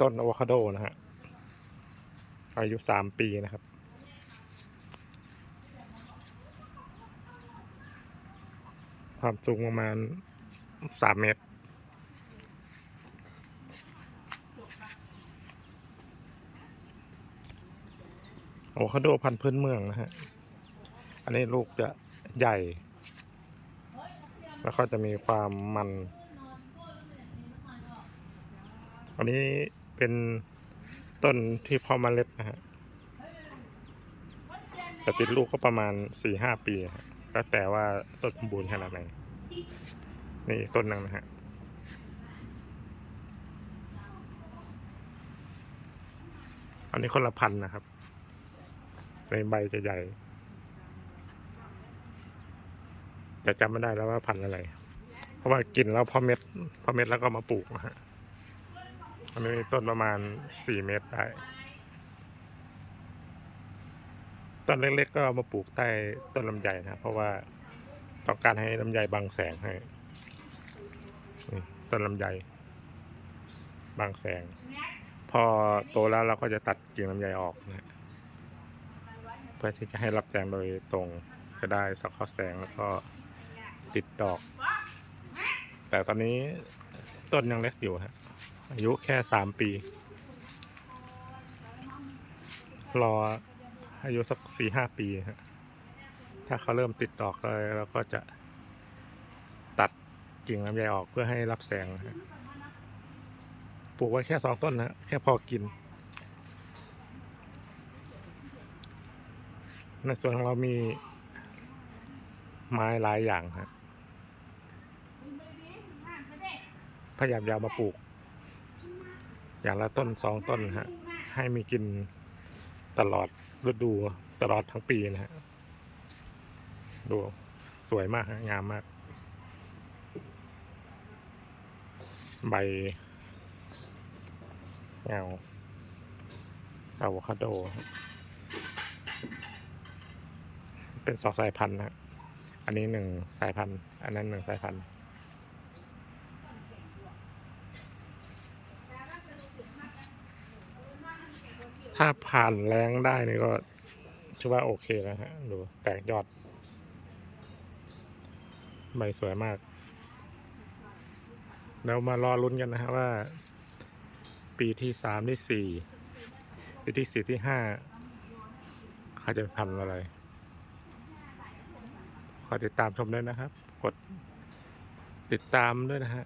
ต้นอะโวคาโดนะฮะ อายุสามปีนะครับ ความสูงประมาณสามเมตรอะโวคาโดพันธุ์พื้นเมืองนะฮะ อันนี้ลูกจะใหญ่ แล้วก็จะมีความมัน อันนี้เป็นต้นที่เพาเมล็ดนะฮะแต่ติดลูกก็ประมาณสี่ห้าปีแล้วแต่ว่าต้นสมบูรณ์ขนาดไหน นี่ต้นหนึงนะฮะอันนี้คนละพันนะครับในใบจะใหญ่ จะจำไม่ได้แล้วว่าพันอะไร เพราะว่ากินแล้วพอเม็ดพอเม็ดแล้วก็มาปลูกนะฮะ อันนี้ต้นประมาณสี่เมตรได้ต้นเล็กๆก็มาปลูกใต้ต้นลำไยนะครับเพราะว่าต้องการให้ลำไยบังแสงให้ต้นลำไยบังแสง พอโตแล้วเราก็จะตัดกิ่งลำไยออกนะฮะเพื่อที่จะให้รับแสงโดยตรงจะได้สังเคราะห์แสงแล้วก็ติดดอก แต่ตอนนี้ต้นยังเล็กอยู่ฮะ อายุแค่สามปี รออายุสักสี่ห้าปีฮะถ้าเขาเริ่มติดดอกเลยเราก็จะตัดกิ่งลำไยออกเพื่อให้รับแสงนะฮะปลูกไว้แค่สองต้นนะแค่พอกิน ในส่วนของเรามีไม้หลายอย่างฮะพยายามยาวมาปลูก อย่างละต้นสองต้นฮะ ให้มีกินตลอดฤดูตลอดทั้งปีนะฮะ ดูสวยมากฮะงามมาก ใบเงาอะโวคาโด เป็นสองสายพันธุ์นะ อันนี้หนึ่งสายพันธุ์ อันนั้นหนึ่งสายพันธุ์ ถ้าผ่านแรงได้นี่ก็ชื่อว่าโอเคแล้วฮะดูแตกยอด ใบสวยมาก แล้วมารอลุ้นกันนะฮะว่า ปีที่สามที่สี่ปีที่สี่ที่ห้าเขาจะทำอะไรขอติดตามชมด้วยนะครับ กดติดตามด้วยนะฮะ